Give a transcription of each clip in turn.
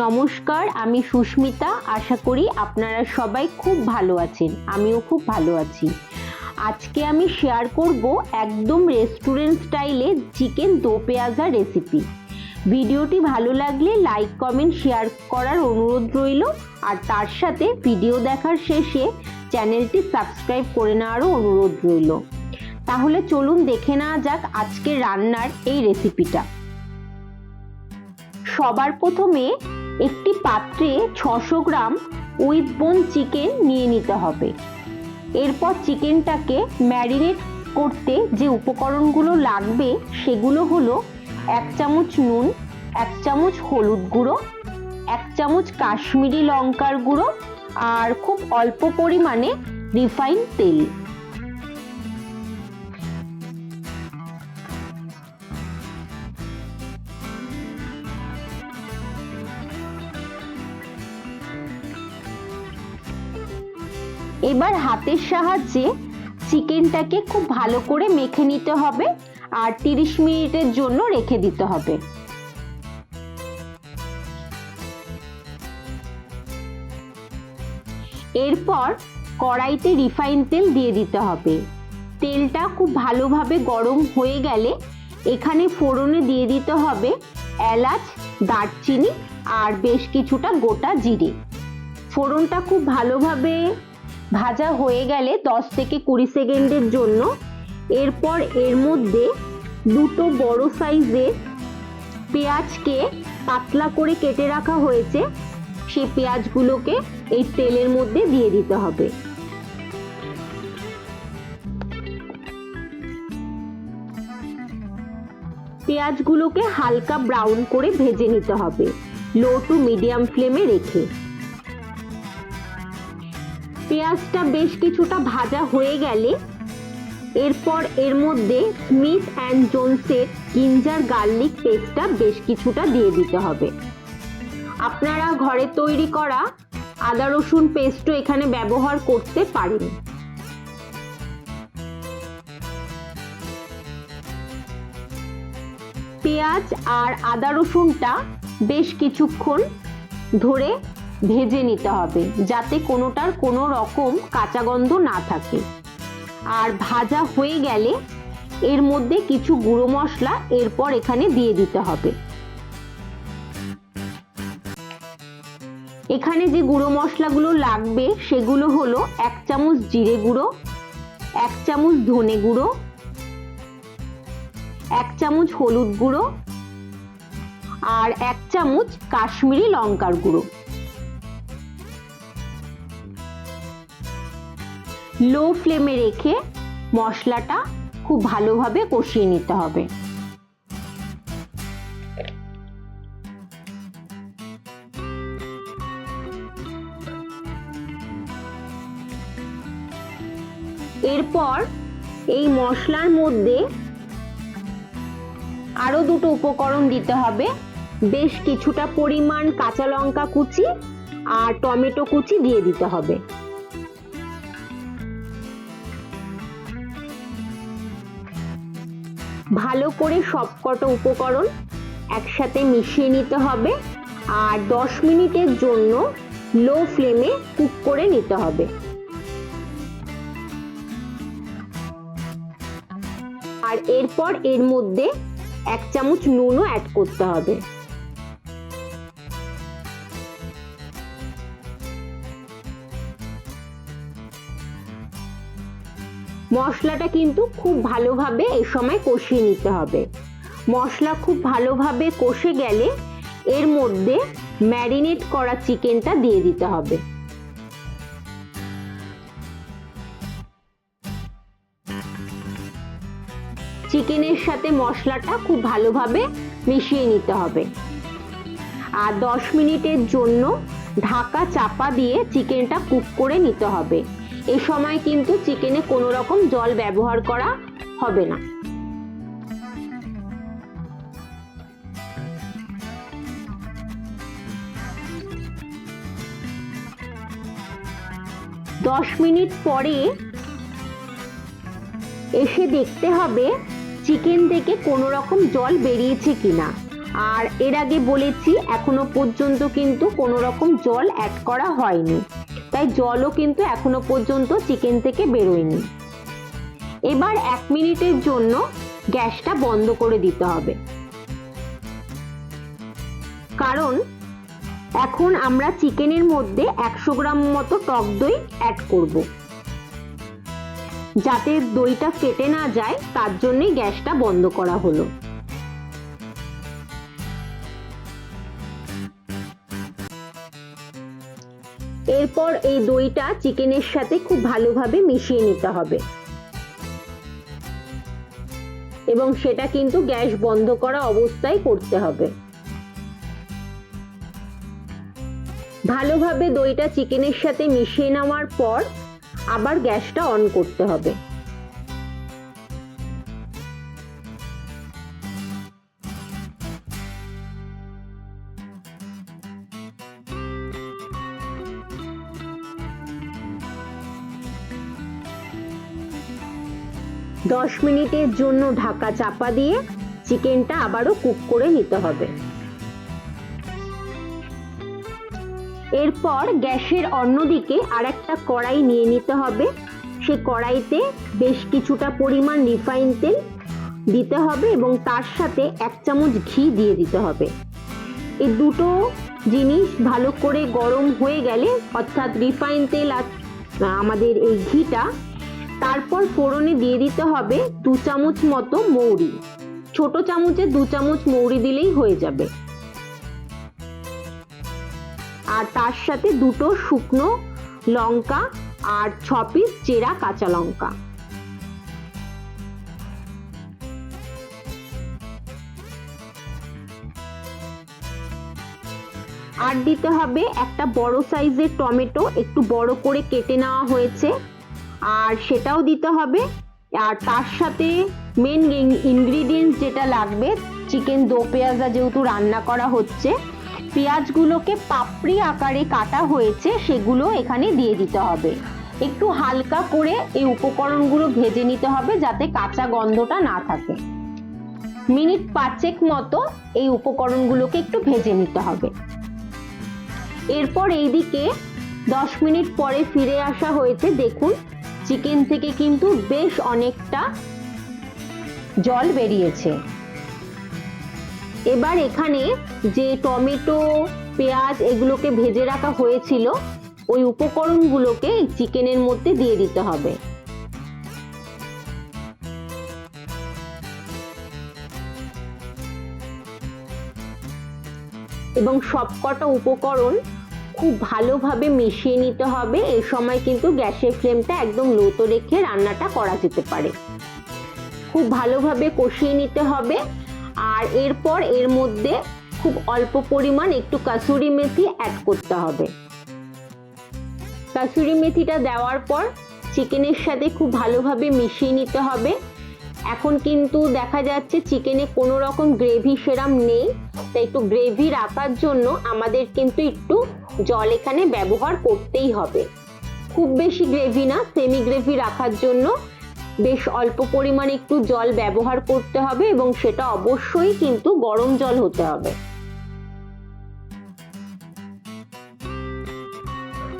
নমস্কার, আমি সুস্মিতা। আশা করি আপনারা সবাই খুব ভালো আছেন। আমিও খুব ভালো আছি। আজকে আমি শেয়ার করব একদম রেস্টুরেন্ট স্টাইলে চিকেন দো পেঁয়াজা রেসিপি ভিডিওটি ভালো লাগলে লাইক কমেন্ট শেয়ার করার অনুরোধ রইল। আর তার সাথে ভিডিও দেখার শেষে চ্যানেলটি সাবস্ক্রাইব করে নেওয়ারও অনুরোধ রইল। তাহলে চলুন দেখে নেওয়া যাক আজকে রান্নার এই রেসিপিটা সবার প্রথমে একটি পাত্রে ছশো গ্রাম উইথ বোন চিকেন নিয়ে নিতে হবে। এরপর চিকেনটাকে ম্যারিনেট করতে যে উপকরণগুলো লাগবে সেগুলো হলো এক চামচ নুন, এক চামচ হলুদ গুঁড়ো, এক চামচ কাশ্মীরি লঙ্কার গুঁড়ো আর খুব অল্প পরিমাণে রিফাইন তেল। এবার হাতের সাহায্যে চিকেনটাকে খুব ভালো করে মেখে নিতে হবে আর তিরিশ মিনিটের জন্য রেখে দিতে হবে। এরপর কড়াইতে রিফাইন তেল দিয়ে দিতে হবে। তেলটা খুব ভালোভাবে গরম হয়ে গেলে এখানে ফোড়নে দিয়ে দিতে হবে এলাচ, দারচিনি আর বেশ কিছুটা গোটা জিরে। ফোড়নটা খুব ভালোভাবে ভাজা হয়ে গেলে দশ থেকে কুড়ি সেকেন্ডের জন্য এরপর এর মধ্যে দুটো বড় সাইজের পেঁয়াজকে পাতলা করে কেটে রাখা হয়েছে। সেই পেঁয়াজগুলোকে এই তেলের মধ্যে দিয়ে দিতে হবে। পেঁয়াজগুলোকে হালকা ব্রাউন করে ভেজে নিতে হবে। লো টু মিডিয়াম ফ্লেমে রেখে। পেঁয়াজটা বেশ কিছুটা ভাজা হয়ে গেলে এরপর এর মধ্যে স্মিথ অ্যান্ড জোনসের জিঞ্জার গার্লিক পেস্টটা বেশ কিছুটা দিয়ে দিতে হবে। আপনারা ঘরে তৈরি করা আদা রসুন পেস্টও এখানে ব্যবহার করতে পারেন। পেঁয়াজ আর আদা রসুনটা বেশ কিছুক্ষণ ধরে ভেজে নিতে হবে যাতে কোনোটার কোনো রকম কাঁচা গন্ধ না থাকে। আর ভাজা হয়ে গেলে এর মধ্যে কিছু গুঁড়ো মশলা এরপর এখানে দিয়ে দিতে হবে। এখানে যে গুঁড়ো মশলাগুলো লাগবে সেগুলো হলো এক চামচ জিরে গুঁড়ো, এক চামচ ধনে গুঁড়ো, এক চামচ হলুদ গুঁড়ো আর এক চামচ কাশ্মীরি লঙ্কার গুঁড়ো। লো ফ্লেমে রেখে মশলাটা খুব ভালোভাবে কষিয়ে নিতে হবে। এরপর এই মশলার মধ্যে আরও দুটো উপকরণ দিতে হবে। বেশ কিছুটা পরিমাণ কাঁচা লঙ্কা কুচি আর টমেটো কুচি দিয়ে দিতে হবে। ভালো করে সবকটা উপকরণ একসাথে মিশিয়ে নিতে হবে আর দশ মিনিটের জন্য লো ফ্লেমে কুক করে নিতে হবে। আর এরপর এর মধ্যে এক চামচ নুনও অ্যাড করতে হবে। মশলাটা কিন্তু খুব ভালোভাবে এই সময় কষিয়ে নিতে হবে। মশলা খুব ভালোভাবে কষে গেলে এর মধ্যে ম্যারিনেট করা চিকেনটা দিয়ে দিতে হবে। চিকেনের সাথে মশলাটা খুব ভালোভাবে মিশিয়ে নিতে হবে। আর দশ মিনিটের জন্য ঢাকা চাপা দিয়ে চিকেনটা কুক করে নিতে হবে। এ সময় কিন্তু চিকেনে কোনো রকম জল ব্যবহার করা হবে না। দশ মিনিট পরে এসে দেখতে হবে চিকেন থেকে কোনো রকম জল বেরিয়েছে কিনা। আর এর আগে বলেছি, এখনও পর্যন্ত কিন্তু কোনো রকম জল অ্যাড করা হয়নি। তাই জলও কিন্তু এখনও পর্যন্ত চিকেন থেকে বেরোয়নি। এবার এক মিনিটের জন্য গ্যাসটা বন্ধ করে দিতে হবে। কারণ এখন আমরা চিকেনের মধ্যে একশো গ্রাম মতো টক দই অ্যাড করব। যাতে দইটা ফেটে না যায়, তার জন্যই গ্যাসটা বন্ধ করা হলো। এরপর এই দইটা চিকেনের সাথে খুব ভালোভাবে মিশিয়ে নিতে হবে। এবং সেটা কিন্তু গ্যাস বন্ধ করা অবস্থায় করতে হবে। ভালোভাবে দইটা চিকেনের সাথে মিশিয়ে নেওয়ার পর আবার গ্যাসটা অন করতে হবে। দশ মিনিটের জন্য ঢাকা চাপা দিয়ে চিকেনটা আবারও কুক করে নিতে হবে। এরপর গ্যাসের অন্যদিকে আর একটা কড়াই নিয়ে নিতে হবে। সে কড়াইতে বেশ কিছুটা পরিমাণ রিফাইন তেল দিতে হবে এবং তার সাথে এক চামচ ঘি দিয়ে দিতে হবে। এই দুটো জিনিস ভালো করে গরম হয়ে গেলে অর্থাৎ রিফাইন তেল আর আমাদের এই ঘিটা তারপর ফোড়নে দিয়ে দিতে হবে দু চামচ মতো মৌরি। ছোট চামচে দু চামচ মৌরি দিলেই হয়ে যাবে। আর তার সাথে দুটো শুকনো লঙ্কা আর ছ পিস চেরা কাঁচা লঙ্কা। আর দিতে হবে একটা বড় সাইজের টমেটো, একটু বড় করে কেটে নেওয়া হয়েছে। আর সেটাও দিতে হবে। আর তার সাথে মেন ইনগ্রিডিয়েন্টস যেটা লাগবে চিকেন দো পেঁয়াজা যেহেতু রান্না করা হচ্ছে, পেঁয়াজগুলোকে পাপড়ি আকারে কাটা হয়েছে, সেগুলো এখানে দিয়ে দিতে হবে। একটু হালকা করে এই উপকরণগুলো ভেজে নিতে হবে যাতে কাঁচা গন্ধটা না থাকে। মিনিট পাঁচেক মতো এই উপকরণগুলোকে একটু ভেজে নিতে হবে। এরপর এইদিকে দশ মিনিট পরে ফিরে আসা হয়েছে, দেখুন চিকেন থেকে কিন্তু বেশ অনেকটা জল বেরিয়েছে। এবার এখানে যে টমেটো, পেঁয়াজ এগুলোকে ভেজে রাখা হয়েছিল, ওই উপকরণগুলোকে চিকেনের মধ্যে দিয়ে দিতে হবে। এবং সবকটা উপকরণ খুব ভালোভাবে মিশিয়ে নিতে হবে। এই সময় কিন্তু গ্যাসের ফ্লেমটা একদম লোতো রেখে রান্নাটা করা যেতে পারে। খুব ভালোভাবে কষিয়ে নিতে হবে। আর এরপর এর মধ্যে খুব অল্প পরিমাণ একটু কাসুরি মেথি অ্যাড করতে হবে। কাসুরি মেথিটা দেওয়ার পর চিকেনের সাথে খুব ভালোভাবে মিশিয়ে নিতে হবে। এখন কিন্তু দেখা যাচ্ছে চিকেনে কোনো রকম গ্রেভি সেরাম নেই। তাই একটু গ্রেভি রাখার জন্য আমাদের কিন্তু একটু জল এখানে ব্যবহার করতেই হবে। খুব বেশি গ্রেভি না সেমি গ্রেভি রাখার জন্য বেশ অল্প পরিমাণে একটু জল ব্যবহার করতে হবে এবং সেটা অবশ্যই কিন্তু গরম জল হতে হবে।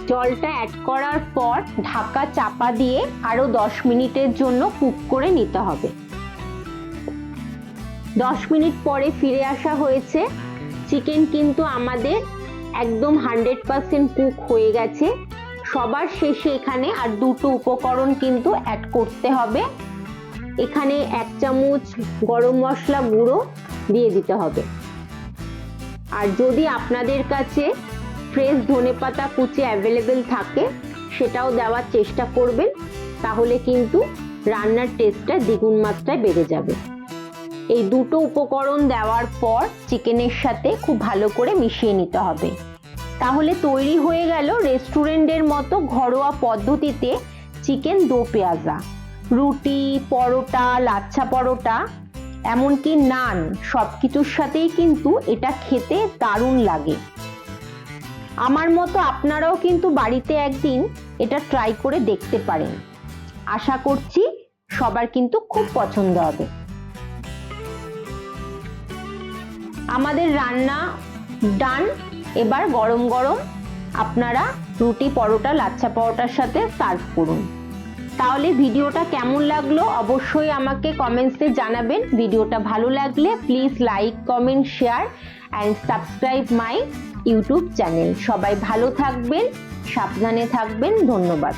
জলটা অ্যাড করার পর ঢাকা চাপা দিয়ে আরও দশ মিনিটের জন্য কুক করে নিতে হবে। দশ মিনিট পরে ফিরে আসা হয়েছে। চিকেন কিন্তু আমাদের একদম হান্ড্রেড পার্সেন্ট কুক হয়ে গেছে। সবার শেষে এখানে আর দুটো উপকরণ কিন্তু অ্যাড করতে হবে। এখানে এক চামচ গরম মশলা গুঁড়ো দিয়ে দিতে হবে। আর যদি আপনাদের কাছে ফ্রেশ ধনেপাতা কুচি অ্যাভেলেবেল থাকে, সেটাও দেওয়ার চেষ্টা করবেন, তাহলে কিন্তু রান্নার টেস্টটা দ্বিগুণ মাত্রায় বেড়ে যাবে। এই দুটো উপকরণ দেওয়ার পর চিকেনের সাথে খুব ভালো করে মিশিয়ে নিতে হবে। তাহলে তৈরি হয়ে গেল রেস্টুরেন্টের মতো ঘরোয়া পদ্ধতিতে চিকেন দো পেঁয়াজা। রুটি, পরোটা, লাচ্ছা পরোটা, এমনকি নান সব কিছুর সাথেই কিন্তু এটা খেতে দারুণ লাগে। আমার মতো আপনারাও কিন্তু বাড়িতে একদিন এটা ট্রাই করে দেখতে পারেন। আশা করছি সবার কিন্তু খুব পছন্দ হবে। আমাদের রান্না ডান এবার গরম গরম আপনারা রুটি পরোটা, লাচ্ছা পরোটার সাথে সার্ভ করুন। তাহলে ভিডিওটা কেমন লাগল অবশ্যই আমাকে কমেন্টসে জানাবেন। ভিডিওটা ভালো লাগলে please like comment share and subscribe my YouTube channel. সবাই ভালো থাকবেন সাবধানে থাকবেন ধন্যবাদ।